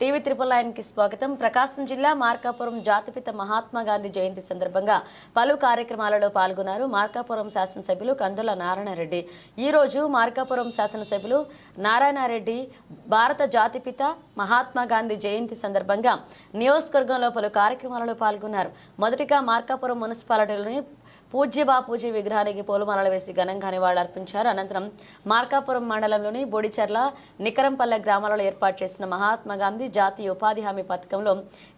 TV triple నైన్కి స్వాగతం. ప్రకాశం జిల్లా మార్కాపురం జాతిపిత మహాత్మా గాంధీ జయంతి సందర్భంగా పలు కార్యక్రమాలలో పాల్గొన్నారు మార్కాపురం శాసనసభ్యులు కందుల నారాయణరెడ్డి. ఈ రోజు మార్కాపురం శాసనసభ్యులు నారాయణరెడ్డి భారత జాతిపిత మహాత్మా గాంధీ జయంతి సందర్భంగా నియోజకవర్గంలో పలు కార్యక్రమాలలో పాల్గొన్నారు. మొదటిగా మార్కాపురం మున్సిపాలిటీలోని పూజ్య బాపూజీ విగ్రహానికి పూలమాలలు వేసి ఘనంగా నివాళులర్పించారు. అనంతరం మార్కాపురం మండలంలోని బొడిచర్ల నికరంపల్లె గ్రామాలలో ఏర్పాటు చేసిన మహాత్మా గాంధీ జాతీయ ఉపాధి హామీ పథకంలో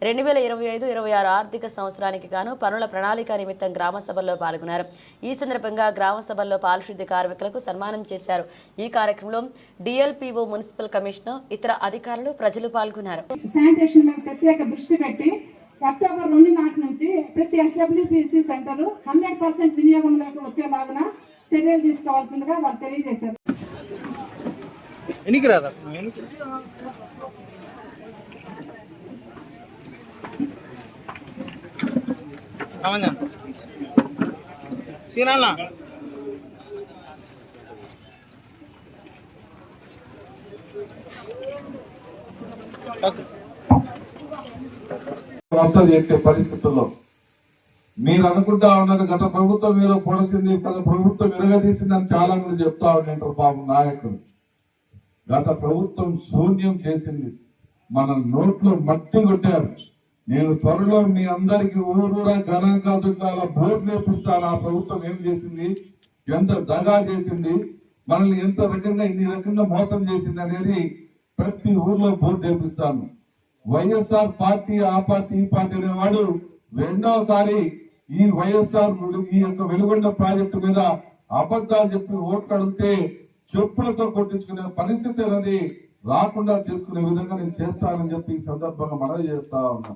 రెండు వేల ఇరవై ఐదు ఇరవై ఆరు ఆర్థిక సంవత్సరానికి గాను పనుల ప్రణాళిక నిమిత్తం గ్రామ సభల్లో పాల్గొన్నారు. ఈ సందర్భంగా గ్రామ సభల్లో పారిశుద్ధ్య కార్మికులకు సన్మానం చేశారు. ఈ కార్యక్రమంలో డిఎల్పిఓ మున్సిపల్ కమిషనర్ ఇతర అధికారులు ప్రజలు పాల్గొన్నారు. అక్టోబర్ రెండు నాటి నుంచి ప్రతి ఎస్డబ్ల్యూపీసీ సెంటర్ హండ్రెడ్ పర్సెంట్ వినియోగంలోకి వచ్చేలాగా చర్యలు తీసుకోవాల్సిందిగా వాళ్ళు తెలియజేశారు. ఓకే. వస్తుంది ఎట్టే పరిస్థితుల్లో. మీరు అనుకుంటా ఉన్నారు గత ప్రభుత్వం మీద పొడిసింది గత ప్రభుత్వం విరగదీసిందని చాలా మంది చెప్తా ఉన్నారు బాబు నాయకులు. గత ప్రభుత్వం శూన్యం చేసింది. మన నోట్లో మట్టి కొట్టారు. నేను త్వరలో మీ అందరికి ఊరూరా గణంగా దుర్గాల బోర్డు నేర్పిస్తాను. ఆ ప్రభుత్వం ఏం చేసింది? ఎంత దగా చేసింది? మనల్ని ఎంత రకంగా ఇన్ని రకంగా మోసం చేసింది అనేది ప్రతి ఊర్లో బోర్డు నేర్పిస్తాను. వైఎస్ఆర్ పార్టీ ఆ పార్టీ ఈ పార్టీ అనేవాడు రెండోసారి ఈ వైఎస్ఆర్ ఈ యొక్క వెలుగొండ ప్రాజెక్టు మీద అబద్ధాలు చెప్పి ఓట్లు అడిగితే చెప్పులతో కొట్టించుకునే పరిస్థితి అనేది రాకుండా చేసుకునే విధంగా నేను చేస్తానని చెప్పి ఈ సందర్భంగా మనవి చేస్తా ఉన్నా.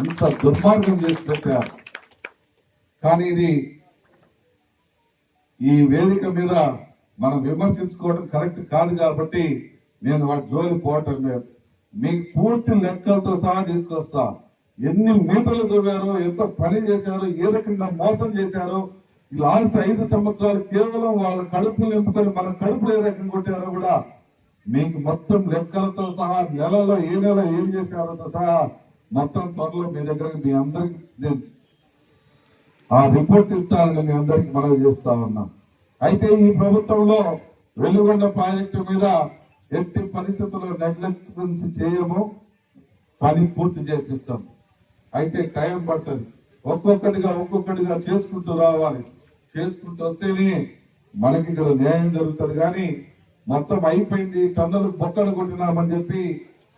అంత దుర్మార్గం చేసి పెట్టారు. కానీ ఇది ఈ వేదిక మీద మనం విమర్శించుకోవడం కరెక్ట్ కాదు కాబట్టి నేను వాటి జోలి పోవటం లేదు. మీకు పూర్తి లెక్కలతో సహా తీసుకొస్తా. ఎన్ని మీటర్లు దువ్వారో ఎంత పని చేశారో ఏ రకంగా మోసం చేశారో లాస్ట్ ఐదు సంవత్సరాలు కేవలం వాళ్ళ కడుపులు నింపుకొని మన కడుపులు ఏ రకంగా కొట్టారో కూడా మీకు మొత్తం లెక్కలతో సహా నెలలో ఏ నెల ఏం చేశారో సహా మొత్తం త్వరలో మీ దగ్గరికి మీ అందరికి ఆ రిపోర్ట్ ఇస్తానని మీ అందరికి మనవి చేస్తా ఉన్నాం. అయితే ఈ ప్రభుత్వంలో వెలుగొండ ప్రాజెక్టు మీద ఎట్టి పరిస్థితుల్లో నెగ్లెక్టెన్స్ చేయము పని పూర్తి చేపిస్తాం. అయితే టైం పడుతుంది ఒక్కొక్కటిగా ఒక్కొక్కటిగా చేసుకుంటూ రావాలి. చేసుకుంటూ వస్తేనే మనకి ఇక్కడ న్యాయం జరుగుతుంది. కానీ మొత్తం అయిపోయింది. కన్నులు బొక్కలు కొట్టినామని చెప్పి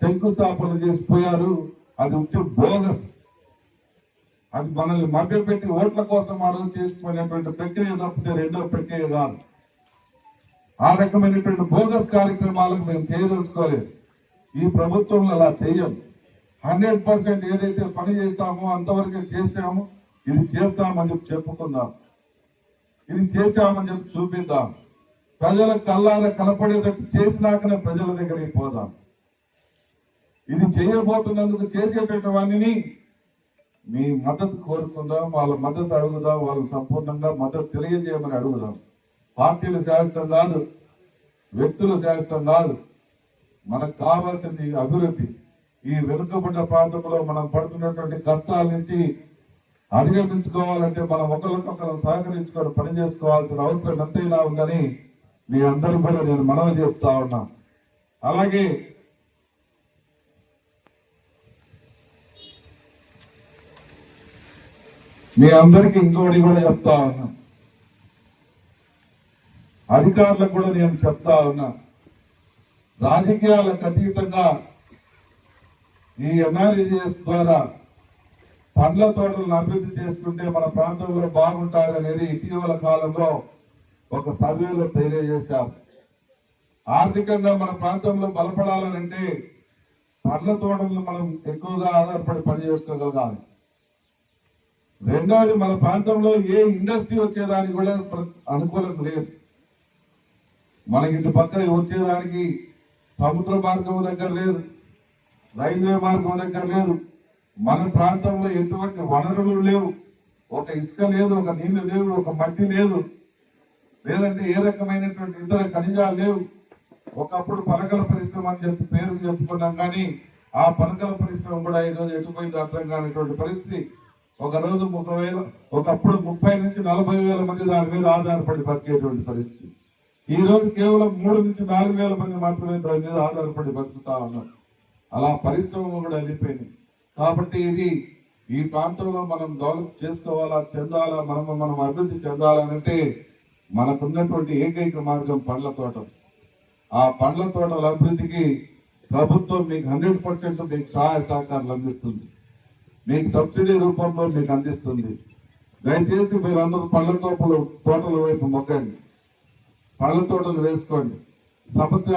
శంకుస్థాపన చేసిపోయారు అది ఉంటే బోగస్. అది మనల్ని మభ్యపెట్టి ఓట్ల కోసం ఆ రోజు చేసుకునేటువంటి ప్రక్రియ తప్పితే రెండో ప్రక్రియ కాదు. ఆ రకమైనటువంటి బోగస్ కార్యక్రమాలకు మేము చేయదలుచుకోలేదు. ఈ ప్రభుత్వంలో అలా చెయ్యం హండ్రెడ్ పర్సెంట్ ఏదైతే పని చేస్తామో అంతవరకే చేసాము ఇది చేస్తామని చెప్పి చెప్పుకుందాం. ఇది చేసామని చెప్పి చూపిద్దాం. ప్రజల కల్లార కనపడేటట్టు చేసినాకనే ప్రజల దగ్గరికి పోదాం. ఇది చేయబోతున్నందుకు చేసేటటువంటి వాణిని మీ మద్దతు కోరుకుందాం వాళ్ళ మద్దతు అడుగుదాం వాళ్ళకి సంపూర్ణంగా మద్దతు తెలియజేయమని అడుగుదాం. పార్టీలు శాస్త్రం కాదు వ్యక్తులు శాస్త్రం కాదు. మనకు కావాల్సింది అభివృద్ధి. ఈ వెనుకబడ్డ ప్రాంతంలో మనం పడుతున్నటువంటి కష్టాల నుంచి అధిగమించుకోవాలంటే మనం ఒకరికొకరు సహకరించుకొని పని చేసుకోవాల్సిన అవసరం ఎంతైనా ఉందని మీ అందరూ కూడా నేను మనవి చేస్తా ఉన్నా. అలాగే మీ అందరికి ఇంకోటి కూడా చెప్తా ఉన్నాం. అధికారులకు కూడా నేను చెప్తా ఉన్నా. రాజకీయాలకు అతీతంగా ఈ ఎన్ఆర్ఈజిఎస్ ద్వారా పండ్ల తోటలను అభివృద్ధి చేసుకుంటే మన ప్రాంతంలో బాగుంటారనేది ఇటీవల కాలంలో ఒక సర్వేలో తెలియజేశాం ఆర్థికంగా మన ప్రాంతంలో బలపడాలనంటే పండ్ల తోటలను మనం ఎక్కువగా ఆధారపడి పనిచేసుకోగలగాలి. రెండవది మన ప్రాంతంలో ఏ ఇండస్ట్రీ వచ్చేదానికి కూడా అనుకూలం లేదు. మనకి ఇటు పక్కన వచ్చేదానికి సముద్ర మార్గం దగ్గర లేదు రైల్వే మార్గం దగ్గర లేదు. మన ప్రాంతంలో ఎటువంటి వనరులు లేవు. ఒక ఇసుక లేదు ఒక నీళ్ళు లేవు ఒక మట్టి లేదు. లేదంటే ఏ రకమైనటువంటి ఇతర ఖనిజాలు లేవు. ఒకప్పుడు పలకల పరిశ్రమ అని చెప్పి పేరు చెప్పుకున్నాం కానీ ఆ పనకల పరిశ్రమ కూడా ఈరోజు ఎటుపోయింది అర్థం కానిటువంటి పరిస్థితి. ఒక రోజు ముప్పై వేల ఒకప్పుడు ముప్పై నుంచి నలభై వేల మంది దాని మీద ఆధారపడి బతికేటువంటి పరిస్థితి. ఈ రోజు కేవలం మూడు నుంచి నాలుగు వేల మంది మాత్రమే దాని మీద ఆధారపడి బతుకుతా ఉన్నారు. అలా పరిశ్రమలు కూడా వెళ్ళిపోయింది కాబట్టి ఇది ఈ ప్రాంతంలో మనం డెవలప్ చేసుకోవాలా చెందాలా మనం మనం అభివృద్ధి చెందాలనంటే మనకున్నటువంటి ఏకైక మార్గం పండ్ల తోట ఆ పండ్ల తోటల అభివృద్ధికి ప్రభుత్వం మీకు హండ్రెడ్ పర్సెంట్ మీకు సహాయ సహకారాలు అందిస్తుంది. మీకు సబ్సిడీ రూపంలో మీకు అందిస్తుంది. దయచేసి మీరందరూ పళ్ళ తోటలు తోటల వైపు మొక్కండి. పళ్ళ తోటలు వేసుకోండి. సంవత్సరం